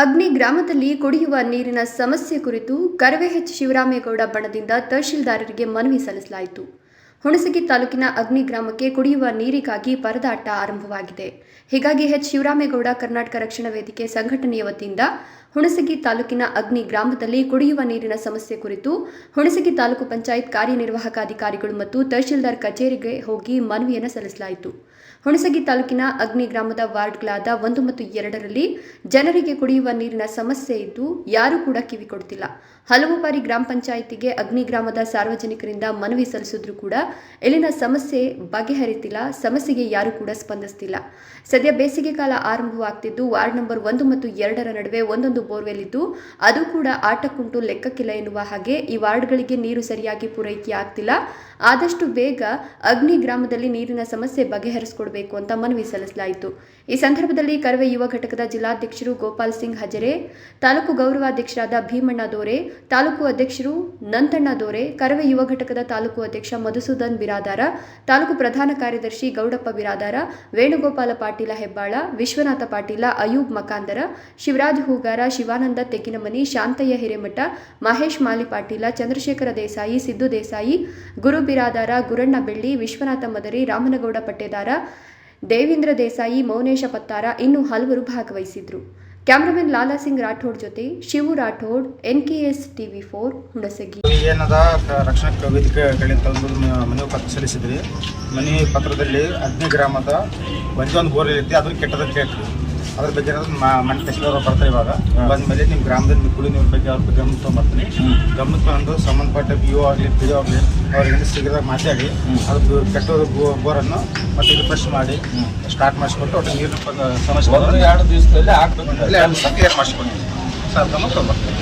ಅಗ್ನಿ ಗ್ರಾಮದಲ್ಲಿ ಕುಡಿಯುವ ನೀರಿನ ಸಮಸ್ಯೆ ಕುರಿತು ಕರವೆ ಎಚ್ ಶಿವರಾಮೇಗೌಡ ಬಣದಿಂದ ತಹಶೀಲ್ದಾರರಿಗೆ ಮನವಿ ಸಲ್ಲಿಸಲಾಯಿತು. ಹುಣಸಗಿ ತಾಲೂಕಿನ ಅಗ್ನಿ ಗ್ರಾಮಕ್ಕೆ ಕುಡಿಯುವ ನೀರಿಗಾಗಿ ಪರದಾಟ ಆರಂಭವಾಗಿದೆ. ಹೀಗಾಗಿ ಎಚ್. ಶಿವರಾಮೇಗೌಡ, ಕರ್ನಾಟಕ ರಕ್ಷಣಾ ವೇದಿಕೆ ಸಂಘಟನೆಯ ವತಿಯಿಂದ ಹುಣಸಗಿ ತಾಲೂಕಿನ ಅಗ್ನಿ ಗ್ರಾಮದಲ್ಲಿ ಕುಡಿಯುವ ನೀರಿನ ಸಮಸ್ಯೆ ಕುರಿತು ಹುಣಸಗಿ ತಾಲೂಕು ಪಂಚಾಯತ್ ಕಾರ್ಯನಿರ್ವಾಹಕ ಅಧಿಕಾರಿಗಳು ಮತ್ತು ತಹಶೀಲ್ದಾರ್ ಕಚೇರಿಗೆ ಹೋಗಿ ಮನವಿಯನ್ನು ಸಲ್ಲಿಸಲಾಯಿತು. ಹುಣಸಗಿ ತಾಲೂಕಿನ ಅಗ್ನಿ ಗ್ರಾಮದ ವಾರ್ಡ್ಗಳಾದ ಒಂದು ಮತ್ತು ಎರಡರಲ್ಲಿ ಜನರಿಗೆ ಕುಡಿಯುವ ನೀರಿನ ಸಮಸ್ಯೆ ಇದ್ದು ಯಾರೂ ಕೂಡ ಕಿವಿ ಕೊಡುತ್ತಿಲ್ಲ ಹಲವು ಬಾರಿ ಗ್ರಾಮ ಪಂಚಾಯಿತಿಗೆ ಅಗ್ನಿ ಗ್ರಾಮದ ಸಾರ್ವಜನಿಕರಿಂದ ಮನವಿ ಸಲ್ಲಿಸಿದ್ರು ಕೂಡ ಇಲ್ಲಿನ ಸಮಸ್ಯೆ ಬಗೆಹರಿತಿಲ್ಲ, ಸಮಸ್ಯೆಗೆ ಯಾರೂ ಕೂಡ ಸ್ಪಂದಿಸ್ತಿಲ್ಲ. ಸದ್ಯ ಬೇಸಿಗೆ ಕಾಲ ಆರಂಭವಾಗ್ತಿದ್ದು, ವಾರ್ಡ್ ನಂಬರ್ ಒಂದು ಮತ್ತು ಎರಡರ ನಡುವೆ ಒಂದೊಂದು ಬೋರ್ವೆಲ್ ಇದ್ದು ಅದು ಕೂಡ ಆಟಕ್ಕುಂಟು ಲೆಕ್ಕಕ್ಕಿಲ್ಲ ಎನ್ನುವ ಹಾಗೆ ಈ ವಾರ್ಡ್ಗಳಿಗೆ ನೀರು ಸರಿಯಾಗಿ ಪೂರೈಕೆ ಆಗ್ತಿಲ್ಲ. ಆದಷ್ಟು ಬೇಗ ಅಗ್ನಿ ಗ್ರಾಮದಲ್ಲಿ ನೀರಿನ ಸಮಸ್ಯೆ ಬಗೆಹರಿಸಿಕೊಡ್ಬೇಕು ಅಂತ ಮನವಿ ಸಲ್ಲಿಸಲಾಯಿತು. ಈ ಸಂದರ್ಭದಲ್ಲಿ ಕರವೆ ಯುವ ಘಟಕದ ಜಿಲ್ಲಾಧ್ಯಕ್ಷರು ಗೋಪಾಲ್ ಸಿಂಗ್ ಹಜರೆ, ತಾಲೂಕು ಗೌರವಾಧ್ಯಕ್ಷರಾದ ಭೀಮಣ್ಣ ದೋರೆ, ತಾಲೂಕು ಅಧ್ಯಕ್ಷರು ನಂತಣ್ಣ ದೋರೆ, ಕರವೇ ಯುವ ಘಟಕದ ತಾಲೂಕು ಅಧ್ಯಕ್ಷ ಮಧುಸೂದನ್ ಬಿರಾದಾರ, ತಾಲೂಕು ಪ್ರಧಾನ ಕಾರ್ಯದರ್ಶಿ ಗೌಡಪ್ಪ ಬಿರಾದಾರ, ವೇಣುಗೋಪಾಲ ಪಾಟೀಲ ಹೆಬ್ಬಾಳ, ವಿಶ್ವನಾಥ ಪಾಟೀಲ, ಅಯೂಬ್ ಮಕಾಂದರ, ಶಿವರಾಜ್ ಹೂಗಾರ, ಶಿವಾನಂದ ತೆಕ್ಕಿನಮನಿ ಶಾಂತಯ್ಯ ಹಿರೇಮಠ, ಮಹೇಶ್ ಮಾಲಿ ಪಾಟೀಲ, ಚಂದ್ರಶೇಖರ ದೇಸಾಯಿ, ಸಿದ್ದು ದೇಸಾಯಿ, ಗುರು ಬಿರಾದಾರ, ಗುರಣ್ಣ ಬೆಳ್ಳಿ, ವಿಶ್ವನಾಥ ಮದರಿ, ರಾಮನಗೌಡ ಪಟ್ಟೇದಾರ, ದೇವೇಂದ್ರ ದೇಸಾಯಿ, ಮೌನೇಶ ಪತ್ತಾರ, ಇನ್ನೂ ಹಲವರು ಭಾಗವಹಿಸಿದ್ರು. ಕ್ಯಾಮರಾಮನ್ ಲಾಲಾ ಸಿಂಗ್ ರಾಠೋಡ್ ಜೊತೆ Shivu Rathod, N NKS TV four, Hunasagi. ಏನದ, ಕ- ರಕ್ಷಣಾ ವೇದಿಕೆಗಳಿಂದ ಒಂದು ಮ- ಮನವಿ ಪತ್ರ ಸಲ್ಲಿಸಿದ್ರಿ ಮನೆ ಪತ್ರದಲ್ಲಿ ಅಗ್ನಿ ಗ್ರಾಮದ ಒಂದೊಂದು ಒಂದು ಬೋರ್ ಐತಿ ಅದ್ರ ಕೆಟ್ಟದ ಕೇಳ್ರಿ ಅದ್ರ ಬಗ್ಗೆ ಏನಾದ್ರು ಮ- ಮನೆ ತಹಸೀಲ್ದಾರ್ ಅವ್ರು ಬರ್ತಾರೆ ಇವಾಗ. ಬಂದ್ಮೇಲೆ ನಿಮ್ಮ ಗ್ರಾಮದಲ್ಲಿ ಕುಡಿ ನೀರಿನ ಬಗ್ಗೆ ಅವ್ರ ಗಮನ ತೊಗೊಂಬರ್ತೀನಿ. ಗಮನ ತಗೊಂಡು ಸಂಬಂಧಪಟ್ಟ ಬಿ ಓ ಆಗಲಿ ಪಿ ಓ ಆಗಲಿ ಅವ್ರಿಗೆ ಸಿಗದ ಮಾತಾಡಿ. ಅದು ಕೆಟ್ಟದ ಬೋರನ್ನು ಮತ್ತೆ ರಿಫ್ರೆಶ್ ಮಾಡಿ ಸ್ಟಾರ್ಟ್ ಮಾಡಿಸ್ಕೊಟ್ಟು ಒಟ್ಟು ನೀರಿನ ಸಮಸ್ಯೆ ಎರಡು ದಿವಸದಲ್ಲಿ ಕ್ಲಿಯರ್ ಮಾಡಿಸ್ಕೊಡ್ತೀನಿ ಸರ್ ಗಮನ ತೊಗೊಂಬರ್ತೀನಿ